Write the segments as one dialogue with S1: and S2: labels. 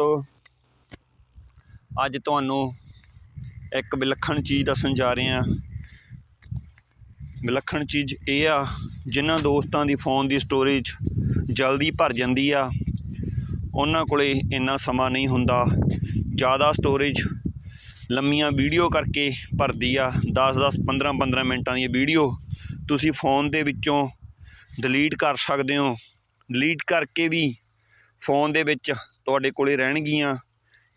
S1: ਦੋਸਤੋ, ਅੱਜ ਤੁਹਾਨੂੰ ਇੱਕ ਵਿਲੱਖਣ ਚੀਜ਼ ਦੱਸਣ ਜਾ ਰਹੇ ਹਾਂ। ਵਿਲੱਖਣ ਚੀਜ਼ ਇਹ ਆ, ਜਿਨ੍ਹਾਂ ਦੋਸਤਾਂ ਦੀ ਫੋਨ ਦੀ ਸਟੋਰੇਜ ਜਲਦੀ ਭਰ ਜਾਂਦੀ ਆ, ਉਹਨਾਂ ਕੋਲੇ ਇੰਨਾ ਸਮਾਂ ਨਹੀਂ ਹੁੰਦਾ। ਜ਼ਿਆਦਾ ਸਟੋਰੇਜ ਲੰਮੀਆਂ ਵੀਡੀਓ ਕਰਕੇ ਭਰਦੀ ਆ 10-10 15-15 ਮਿੰਟਾਂ ਦੀ ਵੀਡੀਓ ਤੁਸੀਂ ਫੋਨ ਦੇ ਵਿੱਚੋਂ ਡਿਲੀਟ ਕਰ ਸਕਦੇ ਹੋ। ਡਿਲੀਟ ਕਰਕੇ ਵੀ ਫੋਨ ਦੇ ਵਿੱਚ ਤੁਹਾਡੇ ਕੋਲੇ ਰਹਿਣਗੀਆਂ,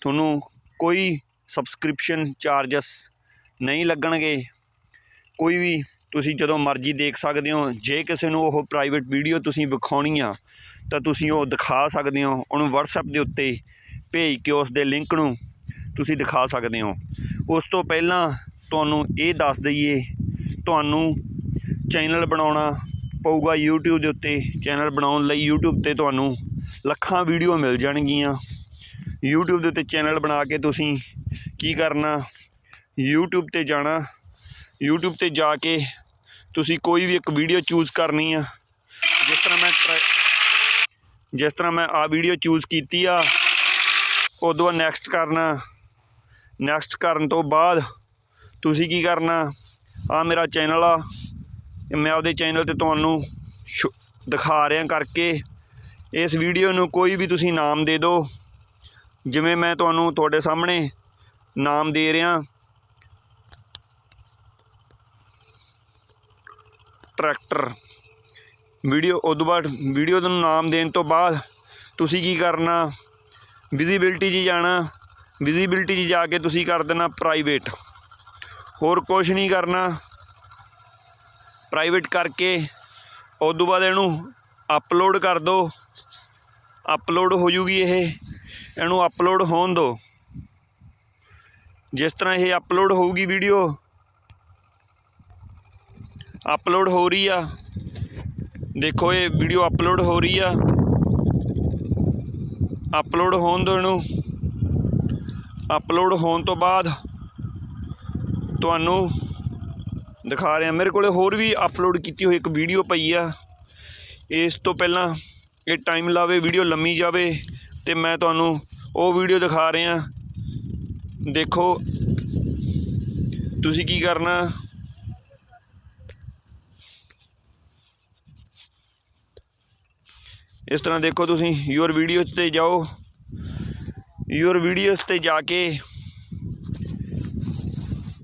S1: ਤੁਹਾਨੂੰ ਕੋਈ ਸਬਸਕ੍ਰਿਪਸ਼ਨ ਚਾਰਜਸ ਨਹੀਂ ਲੱਗਣਗੇ। ਕੋਈ ਵੀ ਤੁਸੀਂ ਜਦੋਂ ਮਰਜ਼ੀ ਦੇਖ ਸਕਦੇ ਹੋ, ਜੇ ਕਿਸੇ ਨੂੰ ਉਹ ਪ੍ਰਾਈਵੇਟ ਵੀਡੀਓ ਤੁਸੀਂ ਵਿਖਾਉਣੀ ਆ ਤਾਂ ਤੁਸੀਂ ਉਹ ਦਿਖਾ ਸਕਦੇ ਹੋ। ਉਹਨੂੰ WhatsApp ਦੇ ਉੱਤੇ ਭੇਜ ਕੇ ਉਸ ਦੇ ਲਿੰਕ ਨੂੰ ਤੁਸੀਂ ਦਿਖਾ ਸਕਦੇ ਹੋ। ਉਸ ਤੋਂ ਪਹਿਲਾਂ ਤੁਹਾਨੂੰ ਇਹ ਦੱਸ ਦਈਏ, ਤੁਹਾਨੂੰ ਚੈਨਲ ਬਣਾਉਣਾ ਪਊਗਾ YouTube ਦੇ ਉੱਤੇ। ਚੈਨਲ ਬਣਾਉਣ ਲਈ YouTube ਤੇ ਤੁਹਾਨੂੰ ਲੱਖਾਂ ਵੀਡੀਓ ਮਿਲ ਜਾਣਗੀਆਂ। YouTube ਦੇ ਉੱਤੇ ਚੈਨਲ ਬਣਾ ਕੇ ਤੁਸੀਂ ਕੀ ਕਰਨਾ? YouTube ਤੇ ਜਾਣਾ। YouTube ਤੇ ਜਾ ਕੇ ਤੁਸੀਂ ਕੋਈ ਵੀ ਇੱਕ ਵੀਡੀਓ ਚੂਜ਼ ਕਰਨੀ ਆ। ਜਿਸ ਤਰ੍ਹਾਂ ਮੈਂ ਟਰਾ- ਜਿਸ ਤਰ੍ਹਾਂ ਮੈਂ ਆ ਵੀਡੀਓ ਚੂਜ਼ ਕੀਤੀ ਆ, ਉਦੋਂ ਬਾਅਦ ਨੈਕਸਟ ਕਰਨਾ। ਨੈਕਸਟ ਕਰਨ ਤੋਂ ਬਾਅਦ ਤੁਸੀਂ ਕੀ ਕਰਨਾ? ਆ ਮੇਰਾ ਚੈਨਲ ਆ। ਮੈਂ ਆਪਦੇ ਚੈਨਲ ਤੇ ਤੁਹਾਨੂੰ ਸ਼ੋ- ਦਿਖਾ ਰਿਹਾ ਕਰਕੇ। ਇਸ ਵੀਡੀਓ ਨੂੰ ਕੋਈ ਵੀ ਤੁਸੀਂ ਨਾਮ ਦੇ ਦਿਓ। ਜਿਵੇਂ ਮੈਂ ਤੁਹਾਨੂੰ ਤੁਹਾਡੇ ਸਾਹਮਣੇ ਨਾਮ ਦੇ ਰਿਹਾ। ਟਰੈਕਟਰ। ਵੀਡੀਓ ਉਦੋਂ ਬਾਅਦ ਵੀਡੀਓ ਨੂੰ ਨਾਮ ਦੇਣ ਤੋਂ ਬਾਅਦ ਤੁਸੀਂ ਕੀ ਕਰਨਾ? ਵਿਜ਼ਿਬਿਲਟੀ 'ਚ ਜਾਣਾ। ਵਿਜ਼ਿਬਿਲਟੀ 'ਚ ਜਾ ਕੇ ਤੁਸੀਂ ਕਰ ਦੇਣਾ ਪ੍ਰਾਈਵੇਟ ਹੋਰ ਕੁਝ ਨਹੀਂ ਕਰਨਾ। ਪ੍ਰਾਈਵੇਟ ਕਰਕੇ ਉਦੋਂ ਬਾਅਦ ਇਹਨੂੰ ਅਪਲੋਡ ਕਰ ਦਿਓ ਅਪਲੋਡ ਹੋ ਜੂਗੀ ਇਹ। ਇਹਨੂੰ ਅਪਲੋਡ ਹੋਣ ਦਿਓ ਜਿਸ ਤਰ੍ਹਾਂ ਇਹ ਅਪਲੋਡ ਹੋਊਗੀ ਵੀਡੀਓ, ਅਪਲੋਡ ਹੋ ਰਹੀ ਆ। ਦੇਖੋ, ਇਹ ਵੀਡੀਓ ਅਪਲੋਡ ਹੋ ਰਹੀ ਆ। ਅਪਲੋਡ ਹੋਣ ਦਿਓ ਇਹਨੂੰ। ਅਪਲੋਡ ਹੋਣ ਤੋਂ ਬਾਅਦ ਤੁਹਾਨੂੰ ਦਿਖਾ ਰਿਹਾ। ਮੇਰੇ ਕੋਲੇ ਹੋਰ ਵੀ ਅਪਲੋਡ ਕੀਤੀ ਹੋਈ ਇੱਕ ਵੀਡੀਓ ਪਈ ਆ। ਇਸ ਤੋਂ ਪਹਿਲਾਂ ਇਹ ਟਾਈਮ ਲਾਵੇ ਵੀਡੀਓ ਲੰਮੀ ਜਾਵੇ ਤੇ ਮੈਂ ਤੁਹਾਨੂੰ ਉਹ ਵੀਡੀਓ ਦਿਖਾ ਰਿਹਾ। ਦੇਖੋ, ਤੁਸੀਂ ਕੀ ਕਰਨਾ? ਇਸ ਤਰ੍ਹਾਂ ਦੇਖੋ ਤੁਸੀਂ ਯੂਰ ਵੀਡੀਓਜ਼ ਤੇ ਜਾਓ। ਯੂਰ ਵੀਡੀਓਜ਼ ਤੇ ਜਾ ਕੇ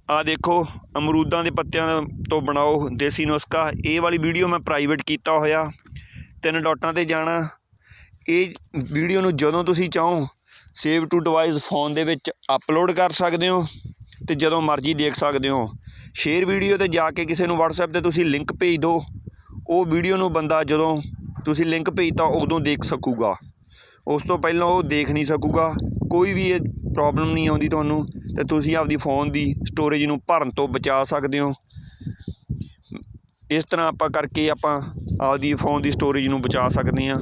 S1: ਆ ਦੇਖੋ, ਅਮਰੂਦਾਂ ਦੇ ਪੱਤਿਆਂ ਤੋਂ ਬਣਾਓ ਦੇਸੀ ਨੁਸਖਾ। ਇਹ ਵਾਲੀ ਵੀਡੀਓ ਮੈਂ ਪ੍ਰਾਈਵੇਟ ਕੀਤਾ ਹੋਇਆ। ਤਿੰਨ ਡਾਟਾਂ ਤੇ ਜਾਣਾ। ਇਹ ਵੀਡੀਓ ਨੂੰ ਜਦੋਂ ਤੁਸੀਂ ਚਾਹੋ ਸੇਵ ਟੂ ਡਿਵਾਈਸ ਫੋਨ ਦੇ ਵਿੱਚ ਅਪਲੋਡ ਕਰ ਸਕਦੇ ਹੋ ਤੇ ਜਦੋਂ ਮਰਜ਼ੀ ਦੇਖ ਸਕਦੇ ਹੋ। ਸ਼ੇਅਰ ਵੀਡੀਓ ਤੇ ਜਾ ਕੇ ਕਿਸੇ ਨੂੰ WhatsApp ਤੇ ਤੁਸੀਂ ਲਿੰਕ ਭੇਜ ਦਿਓ। ਉਹ ਵੀਡੀਓ ਨੂੰ ਬੰਦਾ ਜਦੋਂ ਤੁਸੀਂ ਲਿੰਕ ਭੇਜਤਾ, ਉਦੋਂ ਦੇਖ ਸਕੂਗਾ। ਉਸ ਤੋਂ ਪਹਿਲਾਂ ਉਹ ਦੇਖ ਨਹੀਂ ਸਕੂਗਾ। ਕੋਈ ਵੀ ਇਹ ਪ੍ਰੋਬਲਮ ਨਹੀਂ ਆਉਂਦੀ ਤੁਹਾਨੂੰ, ਤੇ ਤੁਸੀਂ ਆਪਦੀ ਫੋਨ ਦੀ ਸਟੋਰੇਜ ਨੂੰ ਭਰਨ ਤੋਂ ਬਚਾ ਸਕਦੇ ਹੋ। ਇਸ ਤਰ੍ਹਾਂ ਆਪਾਂ ਕਰਕੇ ਆਪਾਂ ਆਪਦੀ ਫੋਨ ਦੀ ਸਟੋਰੇਜ ਨੂੰ ਬਚਾ ਸਕਦੇ ਹਾਂ,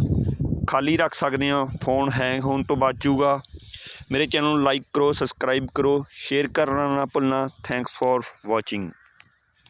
S1: ਖਾਲੀ ਰੱਖ ਸਕਦੇ ਹਾਂ ਫੋਨ ਹੈਂਗ ਹੋਣ ਤੋਂ ਬਚ ਜਾਊਗਾ। ਮੇਰੇ ਚੈਨਲ ਨੂੰ ਲਾਈਕ ਕਰੋ ਸਬਸਕ੍ਰਾਈਬ ਕਰੋ ਸ਼ੇਅਰ ਕਰਨਾ ਨਾ ਭੁੱਲਣਾ। Thanks four watching